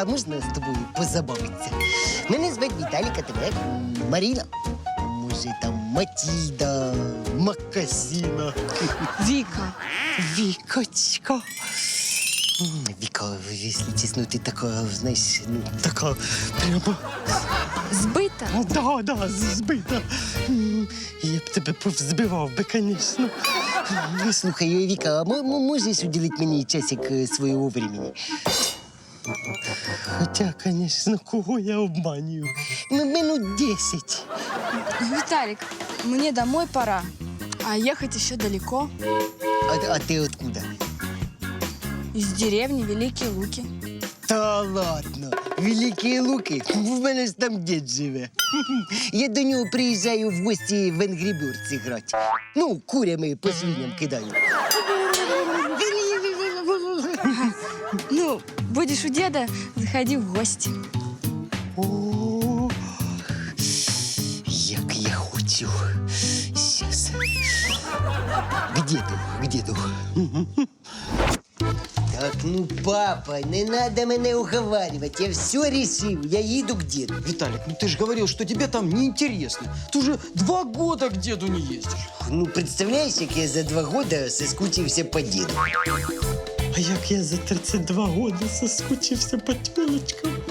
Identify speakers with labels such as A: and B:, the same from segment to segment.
A: а можна з тобою позабавитися? Мене звати Віталік, а тебе Маріна. Може, там Матільда, Макасіна.
B: Вика.
A: Вікочка. Віка, якщо чесно, ти така, знаєш, ну, така прямо.
B: Збита?
A: Ну, Да, да, збита. Я б тебе повзбивав би, звісно. Слухай, Віка, а мо- мо- можеш уділити мені часик е, свого времени? Хоча, звісно, кого я обманюю? Ну, минут 10.
B: Виталик, мне домой пора. А ехать еще далеко.
A: А, а ти откуда?
B: Из деревни Великие Луки.
A: Та ладно, великі луки. В мене ж там дід живе. Я до нього приїжджаю в гості в Angry Birds грати. Ну, курями по свиням кидаю.
B: Будешь у деда, заходи в гости.
A: О, як я хочу. Сейчас. К деду, к деду. Так, ну, папа, не надо мене уговаривать. Я все решил. Я їду к деду.
C: Виталик, ну ты же говорил, что тебе там неинтересно. Ты уже два года к деду не ездишь.
A: Ну, представляєш, як я за два года соскучився по деду. А як я за 32 года соскучився по тілочкам.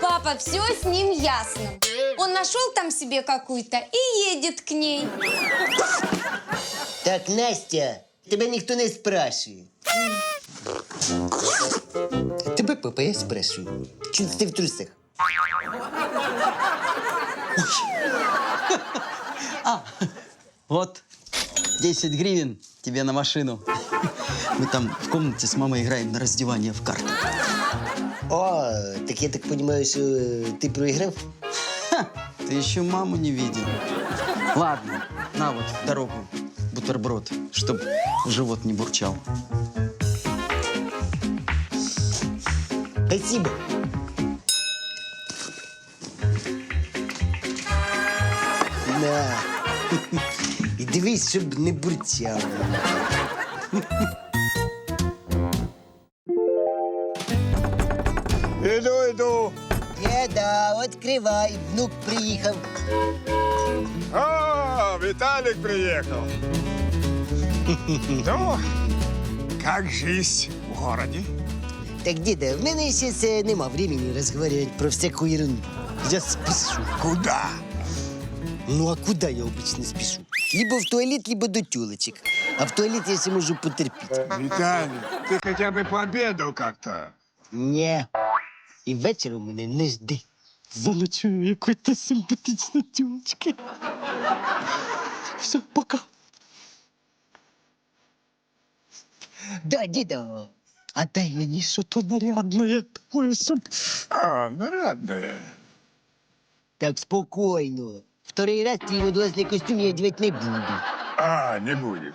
D: Папа, все с ним ясно. Он нашел там себе какую-то и едет к ней.
A: Так, Настя, тебе ніхто не спрашує. Тебе, папа, я спрашую. Чому ти в трусах?
C: Вот, 10 гривен тебе на машину. Мы там в комнате с мамой играем на раздевание в карты.
A: О, так я так понимаю, що е, ти проіграв?
C: Ха, ты еще маму не видел. Ладно, на вот в дорогу бутерброд, чтоб живот не бурчал.
A: Спасибо. На. І дивись, щоб не бурчав.
E: Іду, іду.
A: Деда, відкривай, внук приїхав.
E: О, Виталик приехал. Ну, как жизнь в городе?
A: Так, деда, в мене зараз е, нема времени розговорювати про всяку ерунду. Я спішу.
E: Куда?
A: Ну а куда я обычно спешу? Либо в туалет, либо до тёлочек. А в туалет я себе можу потерпеть.
E: Виталик, ты хотя бы пообедал как-то.
A: Не. І вечором мене не жди. Залучую якої-то симпатичної тёлочки. Все, пока. Да, деда. А дай мені що-то нарядне, такое, щоб...
E: А, нарядная.
A: Так, спокійно. Второй раз твій водолазний костюм я одягати не буду.
E: А, не будет.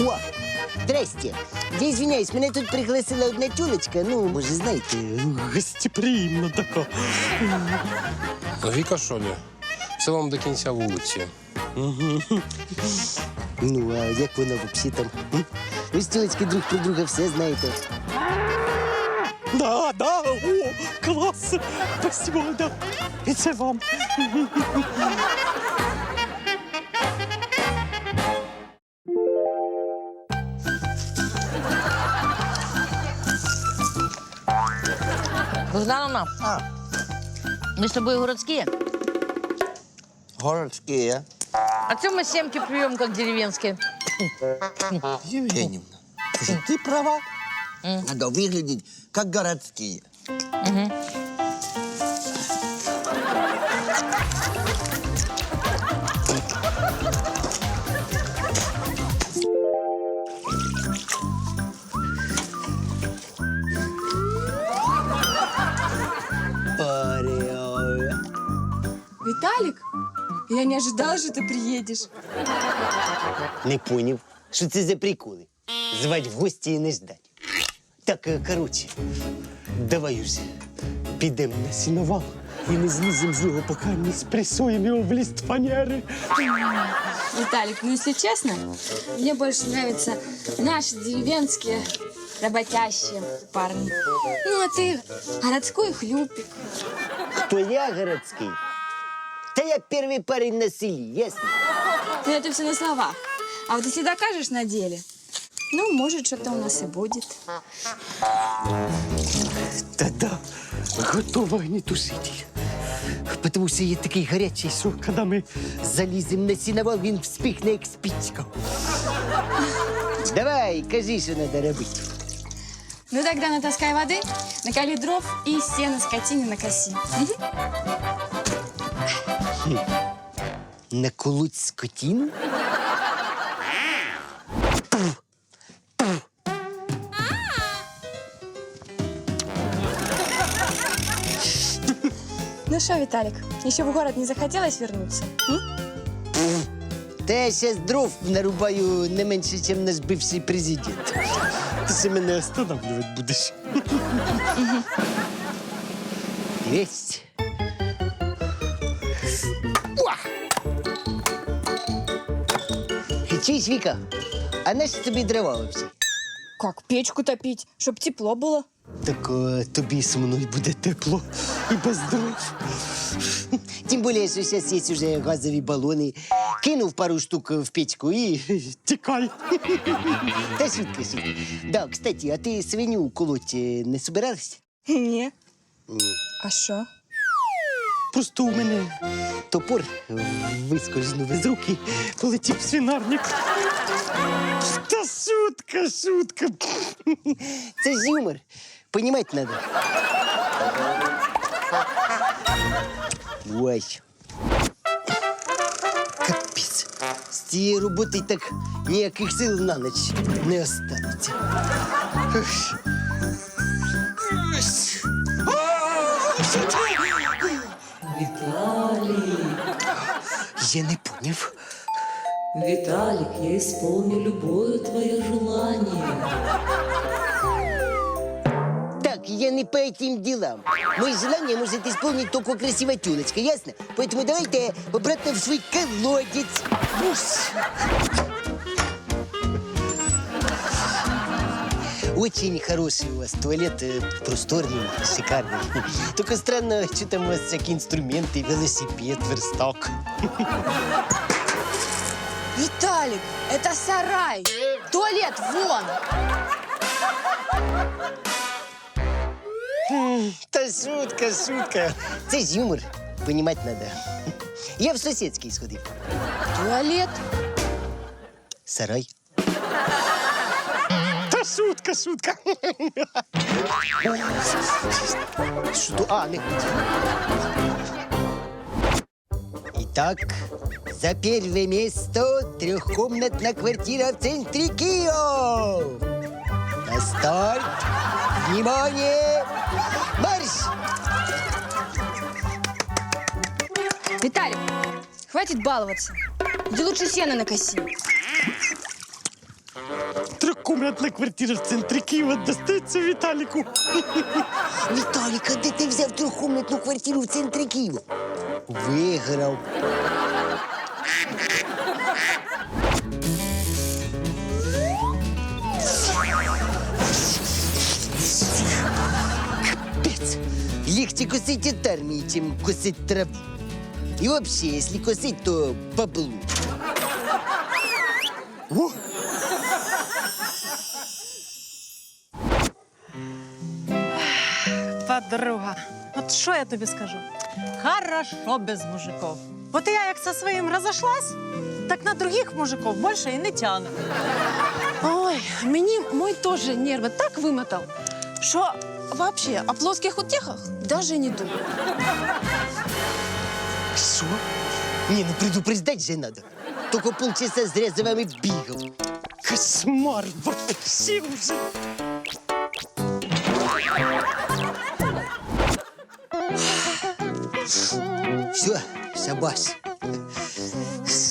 A: О, здрасте. Я извиняюсь, мене тут пригласила одна тюлечка. Ну, може, знаєте, гостеприємна така.
F: Віка що? Це вам до кінця вулиці.
A: Ну, а як вона взагалі там? м? Ви ж тюлечки друг про друга все знаєте. Да, да, о, клас. Спасибо, да. І це вам.
G: Богдановна, мы с тобой городские,
H: Городские.
G: а чем мы семки пьем, как деревенские?
H: Евгеньевна, слушай, ты права. Надо выглядеть как городские.
B: я не ожидала, что ты приедешь.
A: Не поняв, що це за приколи. Звать в гості і не ждать. Так, е, коротше, давай уже підемо на сіновал і не зліземо з нього, поки не спресуємо його в ліст фанери.
B: Виталик, ну если честно, мне больше нравятся наши деревенские работящие парни. Ну, а ты городской хлюпик.
A: Хто я городський? Та я перший парень на селі, ясно?
B: Ну, это все на словах. А вот если докажешь на деле, ну, может, что-то у нас и будет.
A: Та-да, готова огнетушитель. Потому що є такий гарячий, що коли ми заліземо на сіновал, він вспихне як спичка. Давай, кажи, що треба робити.
B: Ну, тогда натаскай воды, накали дров и сено скотине накоси. Мгм.
A: Наколоть скотину?
B: Ну что, Виталик, еще в город не захотелось вернуться? м?
A: Та я зараз дров нарубаю не менше, ніж наш бивший президент. Ти ще мене останавливати будеш. Єсть. Чуєш, Віка, а на що тобі дрова взагалі?
B: Как, печку топить, чтоб тепло было?
A: Так е, тобі зі мною буде тепло і без дров. Тим більше, що зараз є вже газові балони. Кинув пару штук в печку і тікай. Та шутка, шутка. Да, кстати, а ти свиню колоть е, не собиралась?
B: Не. А что?
A: Просто у мене топор вискользнув із руки, полетів в свинарник. Та шутка, шутка. Це ж юмор. Понімати треба. Ой. Капець. З цієї роботи так ніяких сил на ніч не останеться. Я не поняв.
I: Виталик, я исполню любое твое желание.
A: Так, я не по этим делам. Мои желания может исполнить только красивая тюлечка, ясно? Поэтому давайте обратно в свой колодец. Уш. Очень хороший у вас туалет, э, просторный, шикарный. Только странно, что там у вас всякие инструменты, велосипед, верстак.
B: Виталик, это сарай! Туалет вон!
A: Та шутка, шутка. Це ж юмор. Понимать надо. Я в сусідський сходив.
B: Туалет?
A: Сарай. Шутка, шутка. Что? А, не Итак, за первое место трехкомнатная квартира в центре Киева. На старт. Внимание! Марш!
B: Виталик, хватит баловаться. Иди лучше сено накоси.
A: Трехкомнатная квартира в центре Киева достается Виталику. Виталик, а де ти взяв трехкомнатну квартиру в центрі Києва? Виграв. Капець. Легче косить от армии, чем косить траву. И вообще, если косить, то баблу. О!
J: Подруга, от що я тобі скажу? Хорошо без мужиков. От я як со своїм розошлась, так на других мужиков більше і не тяне.
K: Ой, мені мой тоже нервы так вымотал, что вообще о плоских утехах даже не думаю.
A: Что? Не, ну предупреждать же надо. Только полчаса зря за вами бегал. Кошмар вообще уже.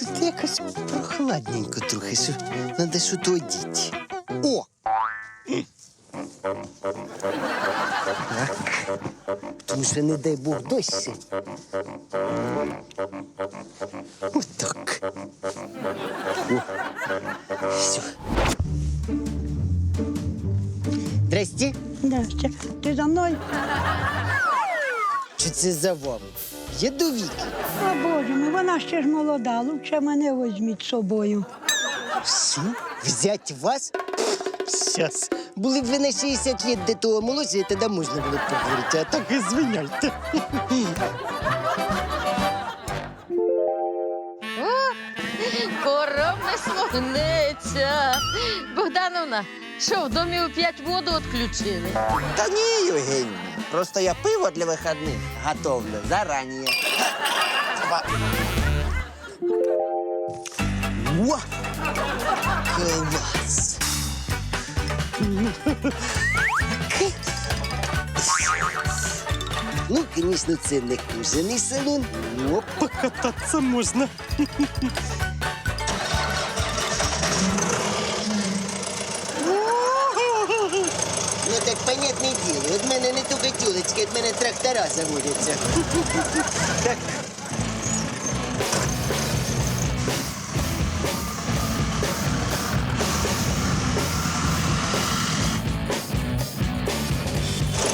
A: Тут якось прохладненько трохи. Надо сюди одіти. О! Так. Тому що, не дай Бог, дощ. Чи це за вами? Я до Віки.
K: О, Боже мій, вона ще ж молода. Лучше мене візьміть з собою.
A: Що? Взять вас? Сейчас. Були б ви на 60 лет до того молодші, тоді можна було б поговорити, а так і звиняйте.
G: Коров не. Богдановна, що, в домі у п'ять воду відключили?
H: Та ні, Євгеній. Просто я пиво для вихідних готовлю зарані.
A: О! Клас! Ну, звісно, це не кожаний салон, але покататися можна. трактора заводяться. Так.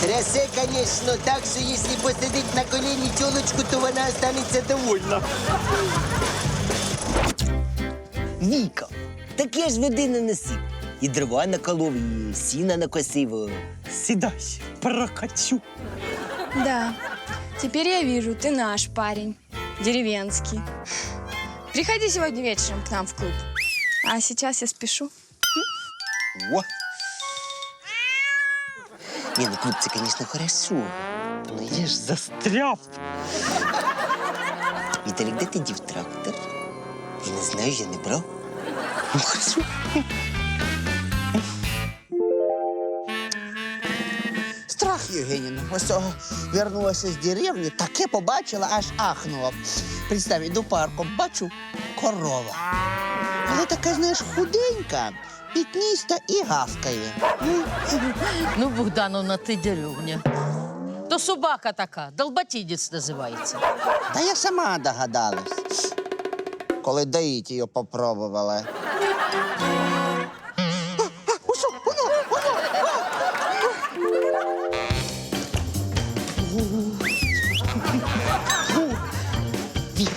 A: Трясе, конечно, так, що якщо посадить на коліні тілочку, то вона останеться довольна. Віка, так я ж води не носив. І дрова наколов, і сіна накосив. Сідай, прокачу.
B: Да, теперь я вижу, ты наш парень, деревенский. Приходи сегодня вечером к нам в клуб. А сейчас я спешу.
A: О! Не, ну клуб це, конечно, хорошо. Но я ж застряв. Віталік, де ти дів трактор? Я не знаю, я не брав. Ну, хорошо.
H: Ось о, вернулася з деревні, таке побачила, аж ахнула. Представ, іду парком, бачу корова. Але така, знаєш, худенька, пітніста і гавкає.
G: Ну, Богдановна, ти деревня. То собака така, долботідець називається.
H: Та я сама догадалась, коли доїть її попробувала.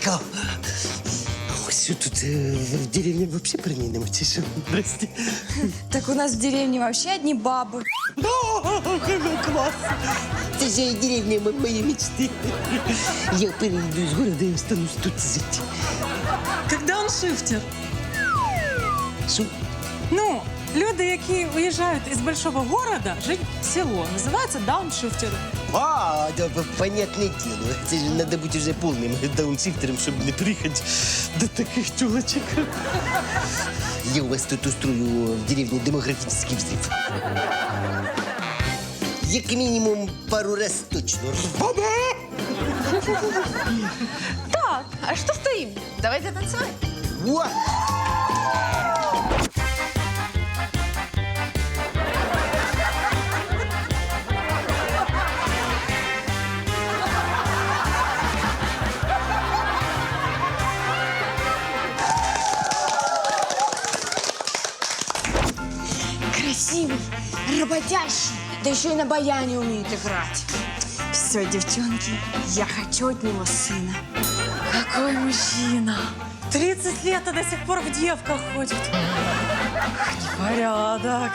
A: Віка! Ось тут е, в деревні взагалі примінимо, чи що? Здрасте.
B: Так у нас в деревне вообще одни бабы.
A: Клас! Це ж і деревня мо- моєї мечти. Я перейду з города і останусь тут жити.
J: Як дауншифтер.
A: Що?
J: Ну, люди, які виїжджають із большого города, жити в село, називаються дауншифтери.
A: А, да, понятне діло. Це ж треба бути вже повним дауншифтером, щоб не приїхати до таких чулочок. Я у вас тут устрою в деревні демографічний взрив. Як мінімум пару раз точно.
K: Так, а що стоїм? Давайте танцювати.
A: О!
B: Работящий, да еще и на баяне умеет играть. Все, девчонки, я хочу от него сына. Какой мужчина!
J: 30 лет, а до сих пор в девках ходит. Порядок.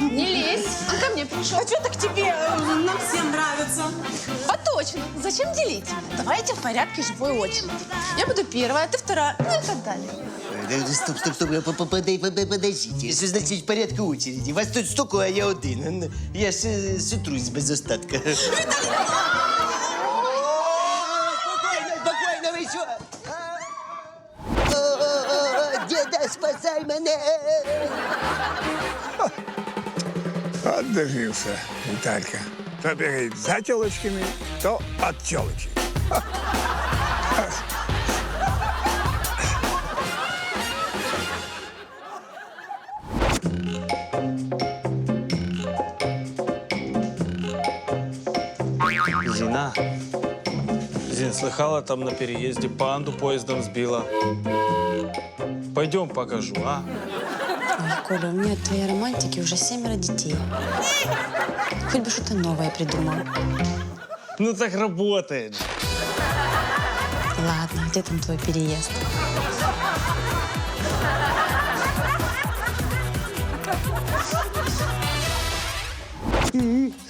K: Не лезь, он ко мне пришел.
J: А что так тебе? э, Нам всем нравится.
K: А точно, зачем делить? Давайте в порядке живой очереди. Я буду первая, ты вторая, ну и так далее.
A: Е, Стоп, стоп, стоп, по- по- подай- подай- подождите. Що значить в порядку очереди? Вас тут столько, а я один. Я ж е, сутрусь без остатка. Спокойно, спокойно, ви що? О, о, о, Діда, спасай мене!
E: От дожився, Віталька. То бігає за тілочками, то от тілочок.
L: Слыхала, там на переезде панду поездом сбила. Пойдем покажу, а?
K: Ой, Коля, у меня от твоей романтики уже семеро детей. Хоть бы что-то новое придумал.
L: Ну так работает.
K: Ладно, где там твой переезд?
A: Так,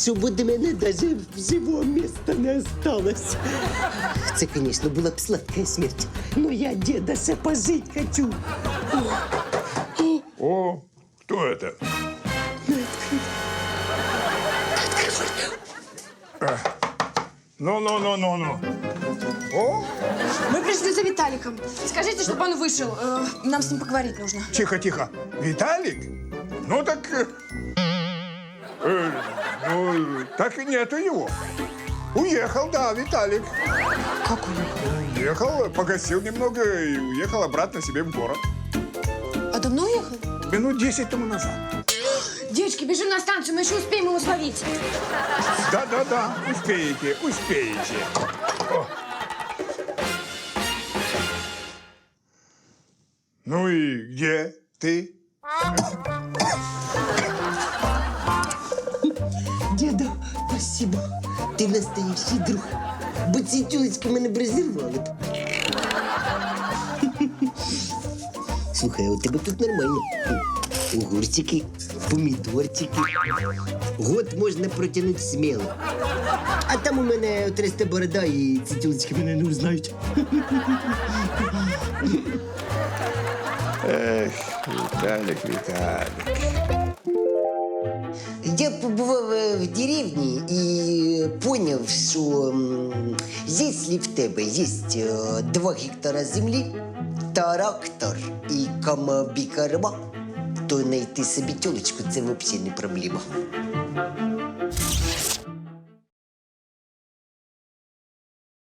A: щоб у мене даже живого міста не осталось. Це, звісно, була б сладкая смерть. Но я деда ще пожить хочу.
E: О, кто это? Э, Ну-ну-ну-ну-ну. О,
B: Мы пришли за Виталиком. Скажите, чтобы он вышел. Э, Нам с ним поговорить нужно.
E: тихо-тихо. Виталик? Ну так... э, э, ну, так и нету его. Уехал, да, Виталик.
K: Как он?
E: Уехал, погасил немного и уехал обратно себе в город.
K: А давно уехал?
E: Минут 10 тому назад.
B: Девочки, бежим на станцию, мы еще успеем его словить.
E: Да-да-да, успеете, успеете. О. Ну и где ты?
A: Деда, спасибо. Ти настоящий друг. Бо ці тюлечки мене б. Слухай, у тебе тут нормально. Огурчики, помідорчики. Год можна протягнути сміло. А там у мене трясте борода і ці тюлечки мене не узнають.
E: Эх, Виталик, Виталик.
A: Я побував е, в деревні і поняв, що якщо в тебе є е, два гектара землі, трактор і камабікарма, то знайти собі тілочку це взагалі не проблема.